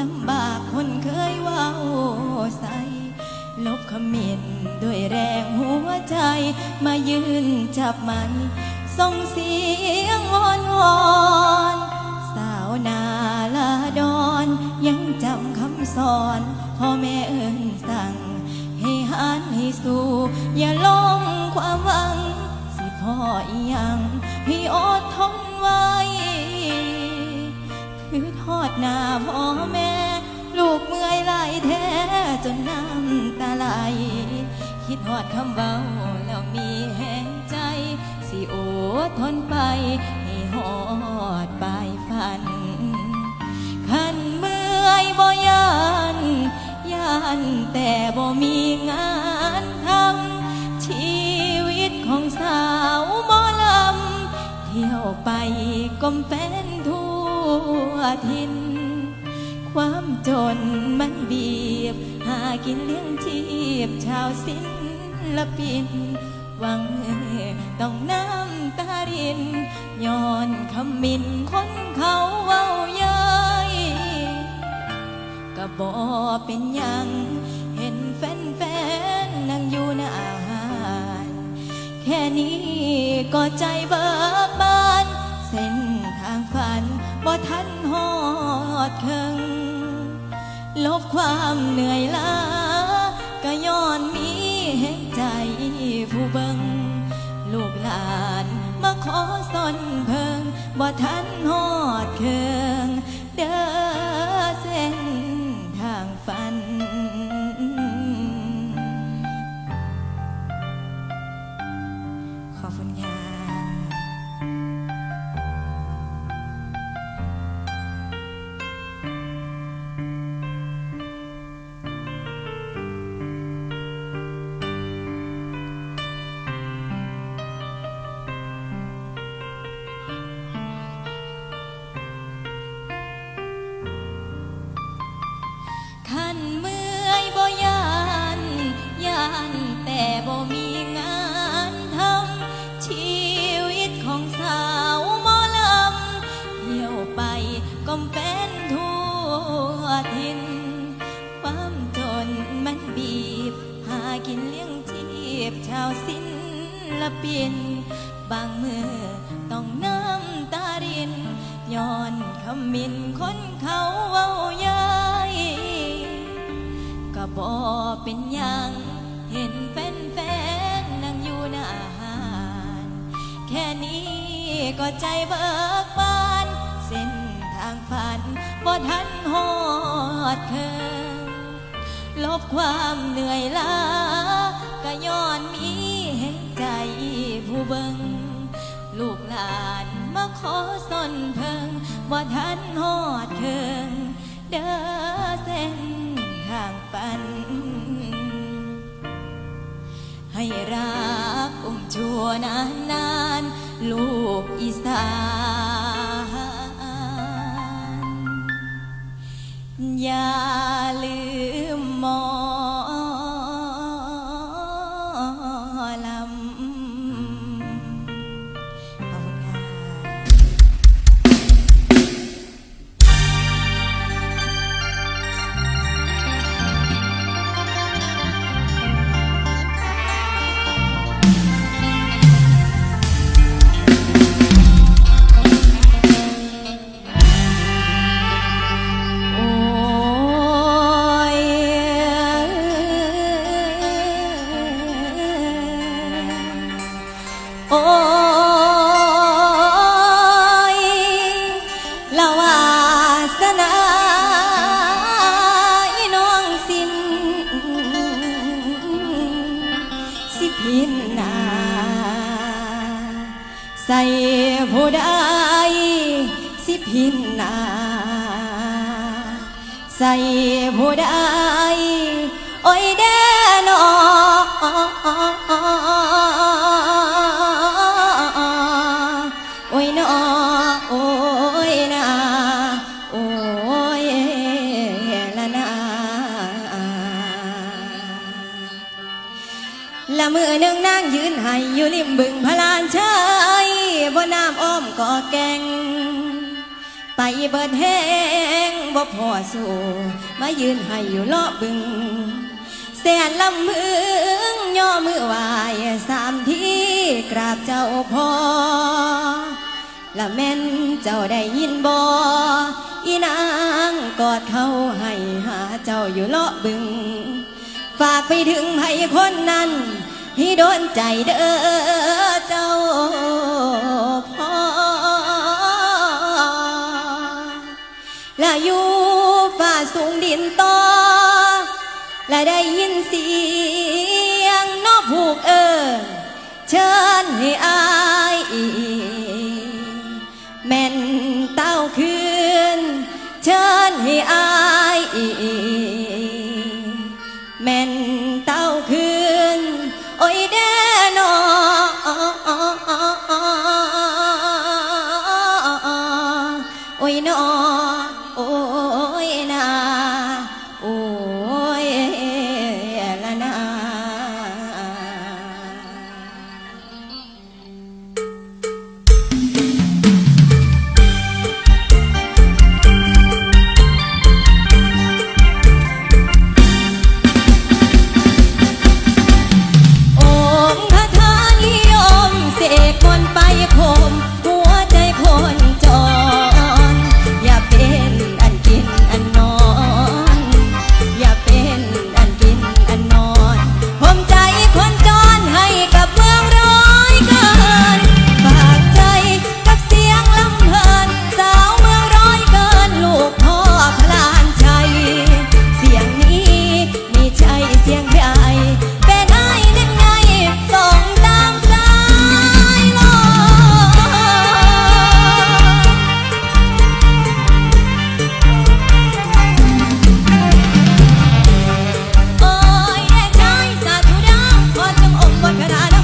ลำบากคนเคยว่าใส่ลบขมิ้นด้วยแรงหัวใจ มายืนจับมันส่งเสียงวอนวอนสาวนาลาดอนยังจำคำสอนพ่อแม่เอินสั่ง ให้หันให้สู้ อย่าลงความหวัง สิพ่ออีหยังให้อดทนไว้ คือทอดหน้าพ่อแม่ ลูกเมื่อยไหลแท้จนน้ำตาไหล คิดหอดคำเบาแล้วมีแห้งใจ สิโอทนไป ให้หอดปลายฝัน ขันเมื่อยบ่ยันยันแต่บ่มีงานทำชีวิตของสาวหมอลำ เที่ยวไปก้มเป็นทั่ว ทิน ความจนมันบีบ หากินเลี้ยงชีพชาวศิลปิน หวังต้องน้ำตารินย้อนคำมินคนเขาเว้าเย้ยก็บอเป็นยังเห็นแฟนๆนั่งอยู่หน้าอาหาร แค่นี้ก็ใจเบิกบานเส้น บ่ทันหอดเคิงลบความเหนื่อยล้าก็ย้อนมีแห่งใจผู้เบิงลูกหลานมาขอสนเพิงบ่ทันหอดเคืองเด้อ นี้ก็ใจเบิกบาน เส้นทางฝันบ่ทันหอดเคิงลบความเหนื่อยล้าก็ย้อนมีแห่งใจผู้เบิงลูกหลานมาขอสนเพิงบ่ทันหอดเคิงเด้อเส้นทางฝัน ให้รักอุ้มชัวนานนาน ลูกอีสานอย่า ยละวาสนาอีน้องสินสิพินนาใส่ผู้ใดสิพินนาใส่ผู้ใด ริมบึงพลานเชยบนน้ำอ้อมก่อแกง ไปเบิดแห้งบ่พอสู่มายืนให้อยู่เลาะบึง แสนลำมืองย่อมือวายสามที่กราบเจ้าพอละแม่นเจ้าได้ยินบ่อีนางกอดเขาให้หาเจ้าอยู่เลาะบึง ฝากไปถึงไผคนนั้น ให้โดนใจเด้อเจ้าพ่อและอยู่ฝ่าสูงดินต่อและได้ยินเสียงนอกผูกเอิญเชิญให้อา know but I know.